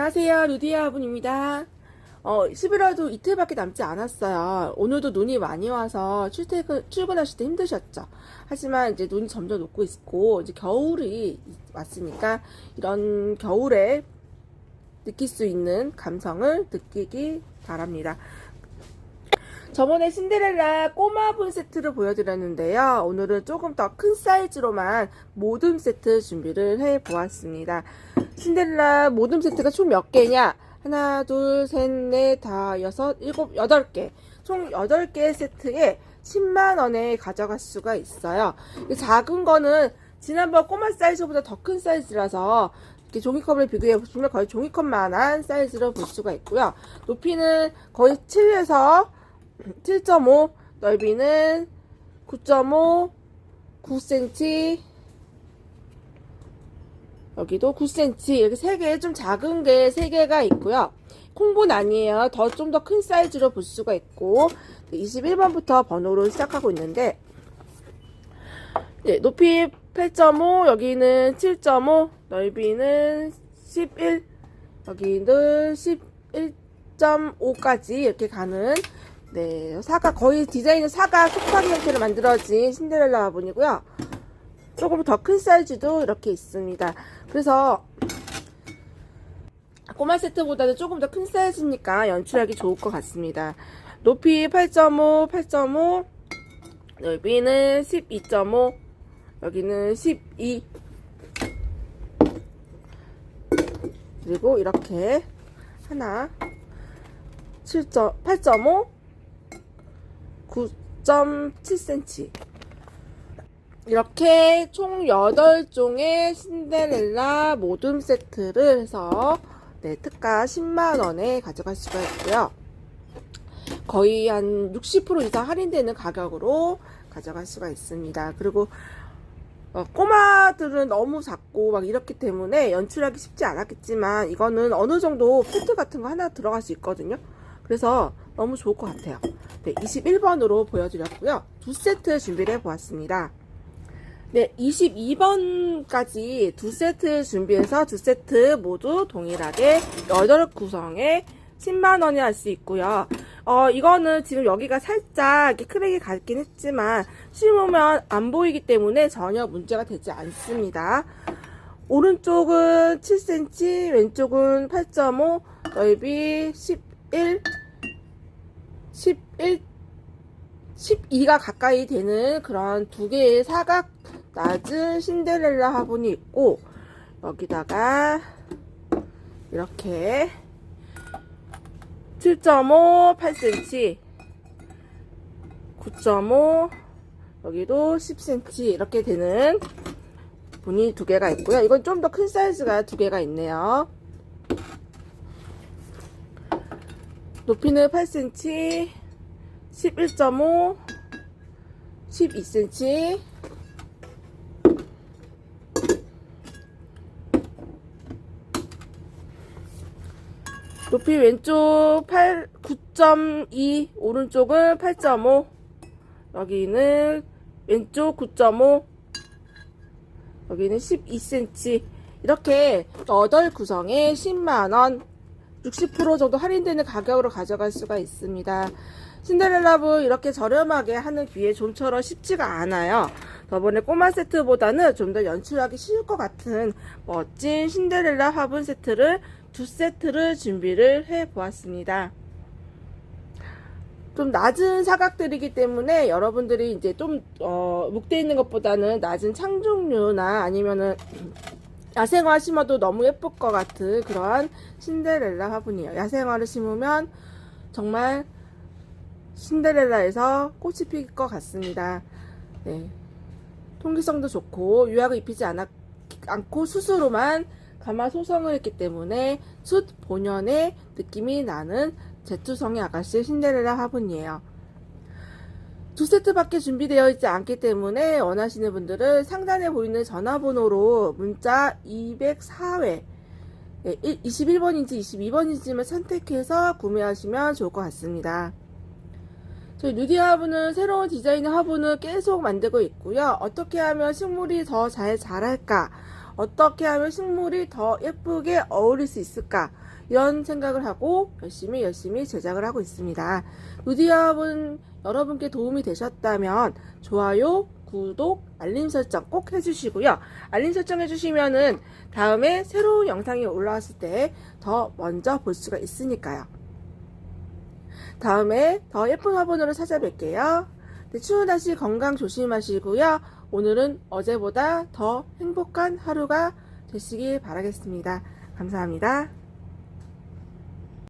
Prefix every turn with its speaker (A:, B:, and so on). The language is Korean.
A: 안녕하세요. 루디아 분입니다. 어, 11월도 이틀밖에 남지 않았어요. 오늘도 눈이 많이 와서 출퇴근, 출근하실 때 힘드셨죠. 하지만 이제 눈이 점점 녹고 있고, 이제 겨울이 왔으니까 이런 겨울에 느낄 수 있는 감성을 느끼기 바랍니다. 저번에 신데렐라 꼬마분 세트를 보여드렸는데요. 오늘은 조금 더 큰 사이즈로만 모듬 세트 준비를 해 보았습니다. 신데렐라 모듬 세트가 총 몇 개냐? 하나, 둘, 셋, 넷, 다, 여섯, 일곱, 여덟 개. 총 여덟 개 세트에 10만원에 가져갈 수가 있어요. 이 작은 거는 지난번 꼬마 사이즈보다 더 큰 사이즈라서 이렇게 종이컵을 비교해 보시면 거의 종이컵만한 사이즈로 볼 수가 있고요. 높이는 거의 7에서 7.5, 넓이는 9.5, 9cm, 여기도 9cm, 이렇게 3개, 좀 작은 게 3개가 있고요. 콩본 아니에요. 더 좀 더 큰 사이즈로 볼 수가 있고, 21번부터 번호로 시작하고 있는데, 네, 높이 8.5, 여기는 7.5, 넓이는 11, 여기는 11.5까지 이렇게 가는 네, 사각 거의 디자인은 사각 속파기 형태로 만들어진 신데렐라 화분이고요. 조금 더 큰 사이즈도 이렇게 있습니다. 그래서 꼬마 세트보다는 조금 더 큰 사이즈니까 연출하기 좋을 것 같습니다. 높이 8.5, 8.5, 넓이는 12.5, 여기는 12. 그리고 이렇게 하나 7.8.5 9.7cm 이렇게 총 8종의 신데렐라 모둠 세트를 해서 네, 특가 10만원에 가져갈 수가 있고요. 거의 한 60% 이상 할인되는 가격으로 가져갈 수가 있습니다. 그리고 어, 꼬마들은 너무 작고 막 이렇기 때문에 연출하기 쉽지 않았겠지만 이거는 어느 정도 필트 같은 거 하나 들어갈 수 있거든요. 그래서 너무 좋을 것 같아요. 네, 21번으로 보여드렸고요. 두 세트 준비를 해보았습니다. 네, 22번까지 두 세트 준비해서 두 세트 모두 동일하게 8 구성에 10만원에 할수 있고요. 어, 이거는 지금 여기가 살짝 크랙이 갔긴 했지만 심으면 안 보이기 때문에 전혀 문제가 되지 않습니다. 오른쪽은 7cm, 왼쪽은 8.5, 넓이 11, 11, 12가 가까이 되는 그런 두 개의 사각 낮은 신데렐라 화분이 있고 여기다가 이렇게 7.5, 8cm, 9.5, 여기도 10cm 이렇게 되는 분이 두 개가 있고요. 이건 좀 더 큰 사이즈가 두 개가 있네요. 높이는 8cm, 11.5, 12cm, 높이 왼쪽 8, 9.2, 오른쪽은 8.5, 여기는 왼쪽 9.5, 여기는 12cm. 이렇게 8 구성에 10만원, 60% 정도 할인되는 가격으로 가져갈 수가 있습니다. 신데렐라부 이렇게 저렴하게 하는 기회 좀처럼 쉽지가 않아요. 저번에 꼬마 세트보다는 좀 더 연출하기 쉬울 것 같은 멋진 신데렐라 화분 세트를 두 세트를 준비를 해 보았습니다. 좀 낮은 사각들이기 때문에 여러분들이 이제 좀, 어, 묵돼 있는 것보다는 낮은 창 종류나 아니면은 야생화 심어도 너무 예쁠 것 같은 그러한 신데렐라 화분이에요. 야생화를 심으면 정말 신데렐라에서 꽃이 필 것 같습니다. 네. 통기성도 좋고 유약을 입히지 않았, 않고 숯으로만 가마 소성을 했기 때문에 숯 본연의 느낌이 나는 제투성의 아가씨 신데렐라 화분이에요. 두 세트밖에 준비되어 있지 않기 때문에 원하시는 분들은 상단에 보이는 전화번호로 문자 204회 21번인지 22번인지만 선택해서 구매하시면 좋을 것 같습니다. 저희 누디 화분은 새로운 디자인의 화분을 계속 만들고 있고요. 어떻게 하면 식물이 더 잘 자랄까? 어떻게 하면 식물이 더 예쁘게 어울릴 수 있을까? 이런 생각을 하고 열심히 열심히 제작을 하고 있습니다. 누디아분 여러분께 도움이 되셨다면 좋아요, 구독, 알림 설정 꼭 해주시고요. 알림 설정 해주시면은 다음에 새로운 영상이 올라왔을 때 더 먼저 볼 수가 있으니까요. 다음에 더 예쁜 화분으로 찾아뵐게요. 네, 추운 날씨 건강 조심하시고요. 오늘은 어제보다 더 행복한 하루가 되시길 바라겠습니다. 감사합니다.